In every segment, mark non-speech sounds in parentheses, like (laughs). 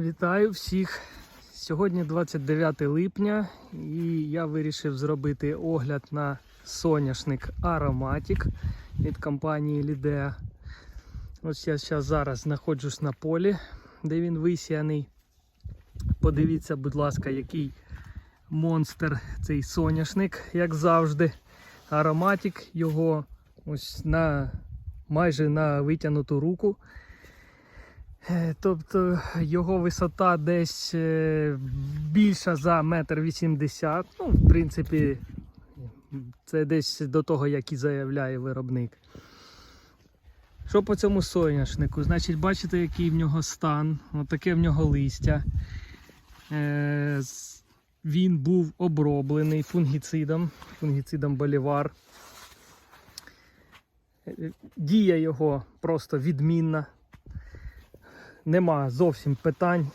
Вітаю всіх! Сьогодні 29 липня і я вирішив зробити огляд на соняшник Aromatic від компанії Lidea. Ось я зараз, знаходжусь на полі, де він висіяний. Подивіться, будь ласка, який монстр цей соняшник, як завжди. Aromatic його ось на майже на витягнуту руку. Тобто його висота десь е, більша за метр вісімдесят. Ну, в принципі, це десь до того, як і заявляє виробник. Що по цьому соняшнику? Значить, бачите, який в нього стан, отаке в нього листя. Е, Він був оброблений фунгіцидом, фунгіцидом Болівар. Е, Дія його просто відмінна нема зовсім питань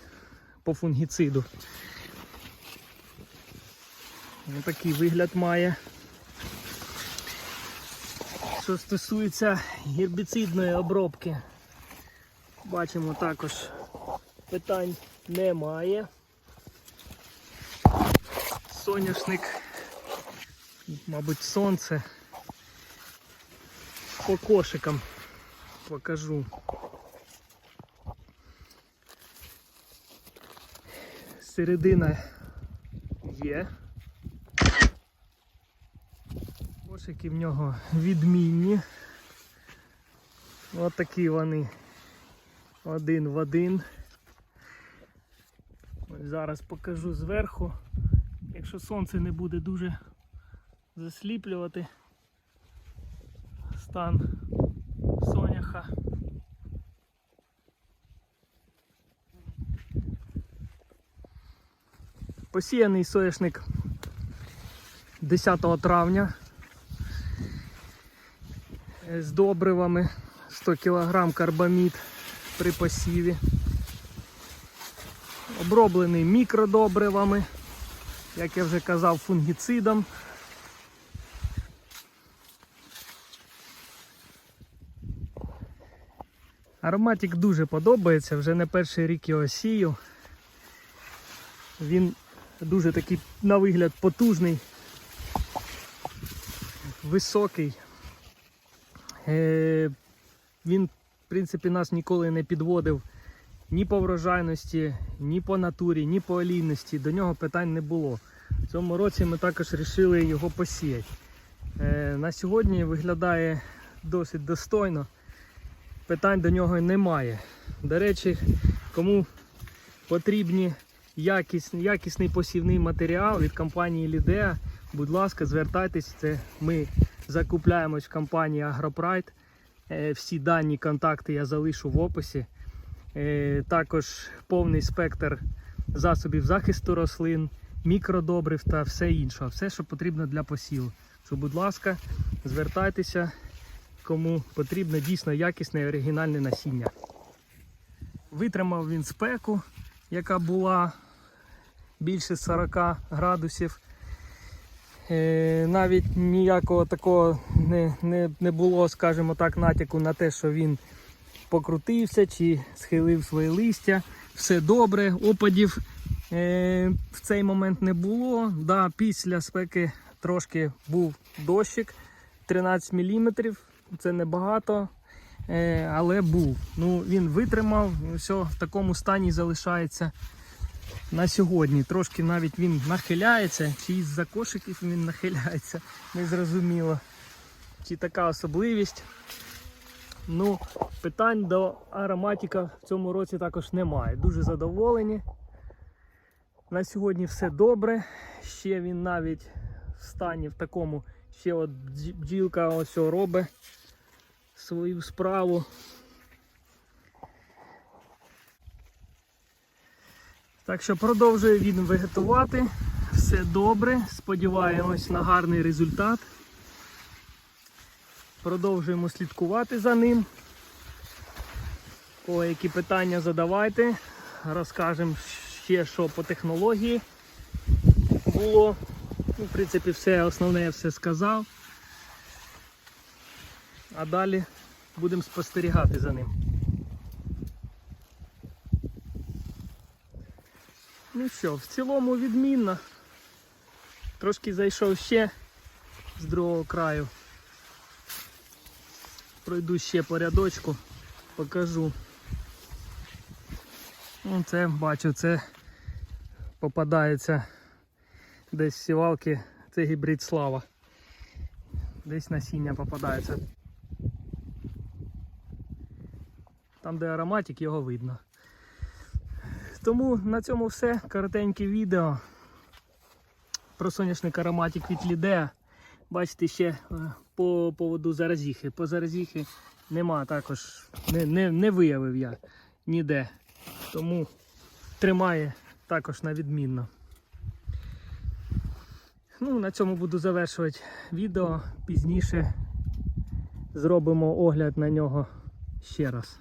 по фунгіциду. Такий вигляд має. Що стосується гербіцидної обробки, бачимо також питань немає. Соняшник, мабуть, сонце по кошикам покажу. Середина є. Кошики в нього відмінні. Ось такі вони один в один. Ось зараз покажу зверху. Якщо сонце не буде дуже засліплювати стан Посіяний соняшник 10 травня з добривами 100 кг карбамід при посіві. Оброблений мікродобривами, як я вже казав, фунгіцидом. Ароматик дуже подобається, вже не перший рік його сію. Він дуже такий на вигляд потужний, високий. Е, він, в принципі, нас ніколи не підводив ні по врожайності, ні по натурі, ні по олійності. До нього питань не було. В цьому році ми також вирішили його посіяти. Е, на сьогодні виглядає досить достойно. Питань до нього немає. До речі, кому потрібні якісний, якісний посівний матеріал від компанії Lidea. Будь ласка, звертайтесь. Це ми закупляємось в компанії AgroPride. Е, Всі дані контакти я залишу в описі. Е, Також повний спектр засобів захисту рослин, мікродобрив та все інше. Все, що потрібно для посіву. То, будь ласка, звертайтеся, кому потрібно дійсно якісне і оригінальне насіння. Витримав він спеку, яка була більше 40 градусів. Е, навіть ніякого такого не, не, не було, скажімо так, натяку на те, що він покрутився чи схилив своє листя. Все добре, опадів е, в цей момент не було. Да, після спеки трошки був дощик 13 мм, це небагато. Е, але був. Ну, він витримав, все в такому стані залишається на сьогодні. Трошки навіть він нахиляється, чи із-за кошиків він нахиляється, (laughs) незрозуміло. Чи така особливість. Ну, питань до ароматика в цьому році також немає. Дуже задоволені. На сьогодні все добре. Ще він навіть в стані в такому, ще от бджілка ось робить свою справу. Так що продовжує він вегетувати. Все добре. Сподіваємось на гарний результат. Продовжуємо слідкувати за ним. Кого які питання задавайте. Розкажемо ще, що по технології було. Ну, в принципі, все основне я все сказав. А далі будемо спостерігати за ним. Ну що, в цілому відмінно. Трошки зайшов ще з другого краю. Пройду ще по рядочку, покажу. Ну, це бачу, це попадається десь сівалки, це гібрид слава. Десь насіння попадається. Там, де ароматик, його видно. Тому на цьому все. Коротеньке відео про соняшник ароматик від Лідеа. Бачите, ще е, по поводу заразіхи. По заразіхи нема також, не, не, не виявив я ніде. Тому тримає також на відмінно. Ну, на цьому буду завершувати відео. Пізніше зробимо огляд на нього ще раз.